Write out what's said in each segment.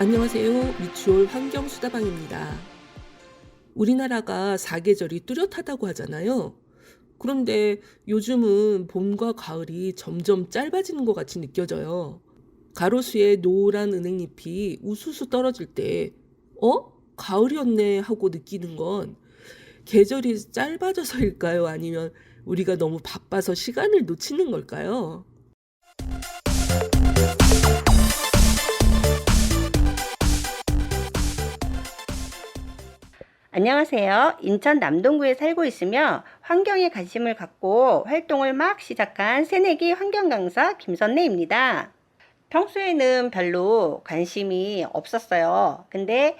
안녕하세요. 미추홀 환경수다방입니다. 우리나라가 사계절이 뚜렷하다고 하잖아요. 그런데 요즘은 봄과 가을이 점점 짧아지는 것 같이 느껴져요. 가로수에 노란 은행잎이 우수수 떨어질 때, 어? 가을이었네 하고 느끼는 건 계절이 짧아져서일까요? 아니면 우리가 너무 바빠서 시간을 놓치는 걸까요? 안녕하세요. 인천 남동구에 살고 있으며 환경에 관심을 갖고 활동을 막 시작한 새내기 환경 강사 김선래입니다. 평소에는 별로 관심이 없었어요. 근데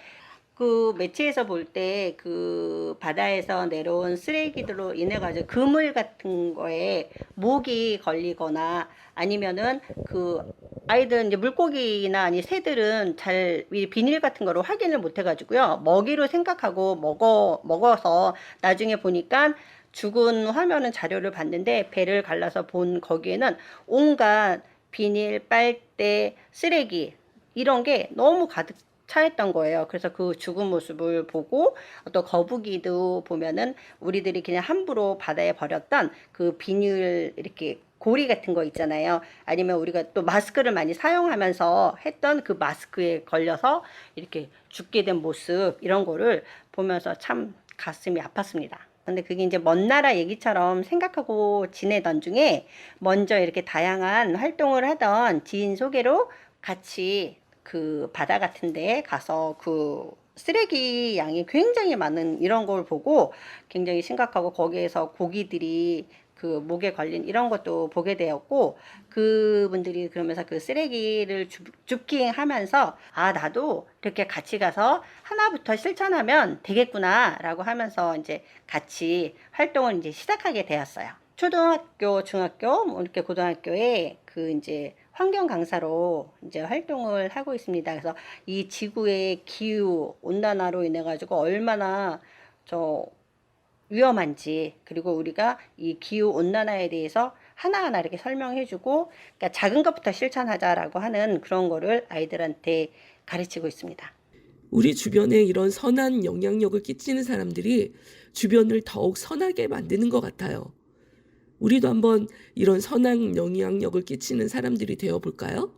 그 매체에서 볼 때 그 바다에서 내려온 쓰레기들로 인해 가지고 그물 같은 거에 목이 걸리거나 아니면은 그 아이들 이제 물고기나 아니 새들은 잘 이 비닐 같은 거로 확인을 못 해가지고요. 먹이로 생각하고 먹어 먹어서 나중에 보니까 죽은 화면은 자료를 봤는데 배를 갈라서 본 거기에는 온갖 비닐, 빨대, 쓰레기 이런 게 너무 가득 차였던 거예요. 그래서 그 죽은 모습을 보고 또 거북이도 보면은 우리들이 그냥 함부로 바다에 버렸던 그 비닐 이렇게 고리 같은 거 있잖아요. 아니면 우리가 또 마스크를 많이 사용하면서 했던 그 마스크에 걸려서 이렇게 죽게 된 모습 이런 거를 보면서 참 가슴이 아팠습니다. 근데 그게 이제 먼 나라 얘기처럼 생각하고 지내던 중에 먼저 이렇게 다양한 활동을 하던 지인 소개로 같이 그 바다 같은 데 가서 그 쓰레기 양이 굉장히 많은 이런 걸 보고 굉장히 심각하고 거기에서 고기들이 그 목에 걸린 이런 것도 보게 되었고 그분들이 그러면서 그 쓰레기를 줍, 줍킹 하면서 아 나도 이렇게 같이 가서 하나부터 실천하면 되겠구나 라고 하면서 이제 같이 활동을 이제 시작하게 되었어요. 초등학교, 중학교, 뭐 이렇게 고등학교에 그 이제 환경 강사로 이제 활동을 하고 있습니다. 그래서 이 지구의 기후 온난화로 인해 가지고 얼마나 저 위험한지 그리고 우리가 이 기후 온난화에 대해서 하나하나 이렇게 설명해주고 그러니까 작은 것부터 실천하자라고 하는 그런 거를 아이들한테 가르치고 있습니다. 우리 주변에 이런 선한 영향력을 끼치는 사람들이 주변을 더욱 선하게 만드는 것 같아요. 우리도 한번 이런 선한 영향력을 끼치는 사람들이 되어 볼까요?